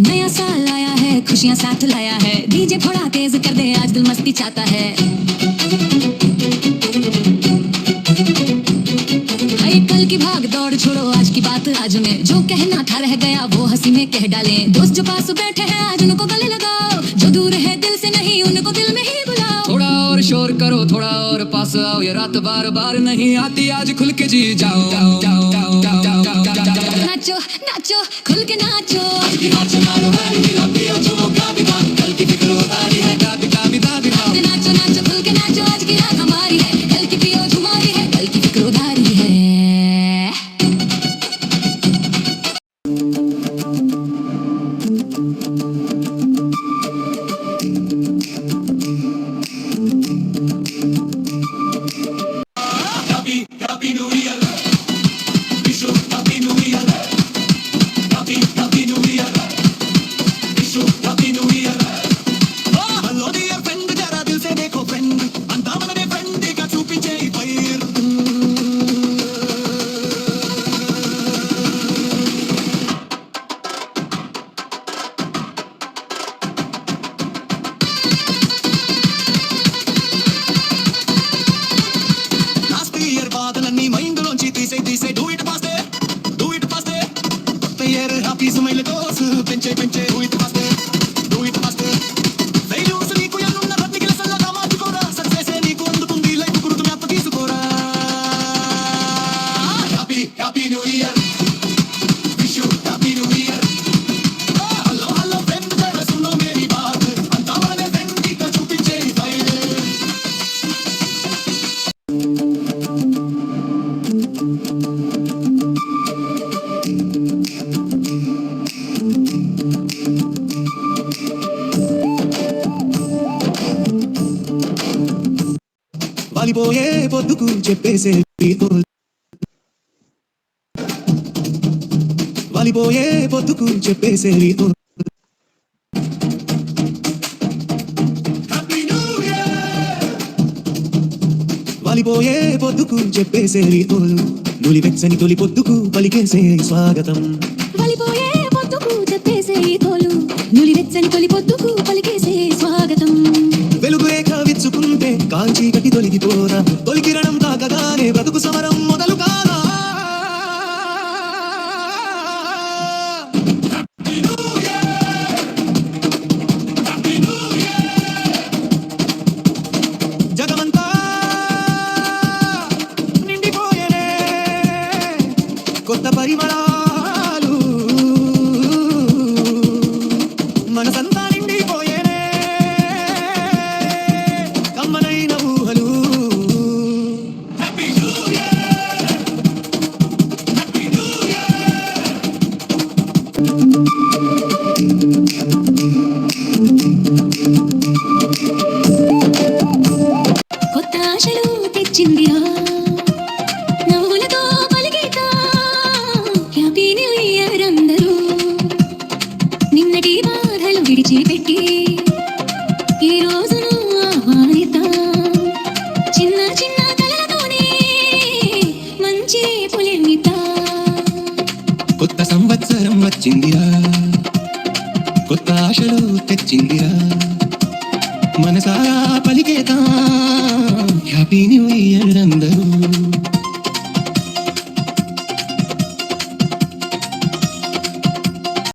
नया साल आया है खुशियाँ साथ लाया है। डीजे थोड़ा तेज कर दे आज दिल मस्ती चाहता है। अरे कल की भाग दौड़ छोड़ो आज की बात आज में। जो कहना था रह गया वो हँसी में कह डाले। दोस्त जो पास बैठे हैं आज उनको गले लगाओ। जो दूर है दिल से नहीं उनको दिल में ही बुलाओ। थोड़ा और शोर करो थोड़ा और पास आओ। ये रात बार बार नहीं आती आज खुल के जी जाओ जाओ जाओ जाओ जाओ। नाचो नाचो खुल के नाचो दादी pinche, pinche. వాలిపోయే పొద్దుకు చెప్పేసే వాలిపోయే పొద్దుకు చెప్పేసే రీతో వాలిపోయే పొద్దుకు చెప్పేసే రీతోలు నులి వెచ్చని తొలి పొద్దుకు పలికేసే స్వాగతం. వాలిపోయే పొద్దుకు చెప్పేసే ఈ తోలు నులి వెచ్చని తొలి కాంచి గట్టి తొలగిపోరా తొలికిరణం తాకగానే బ్రతుకు సమరం మొదలు కాదా. విడిచిపెట్టి ఈ రోజును ఆహ్వానిద్దాం చిన్న చిన్న కలలతోనే మంచి పులిర్నిద్దాం కొత్త సంవత్సరం వచ్చిందిరా. కొత్త ఆశలు తెచ్చిందిరా. మనసారా పలికేతా. హ్యాపీ న్యూ ఇయర్ అందరూ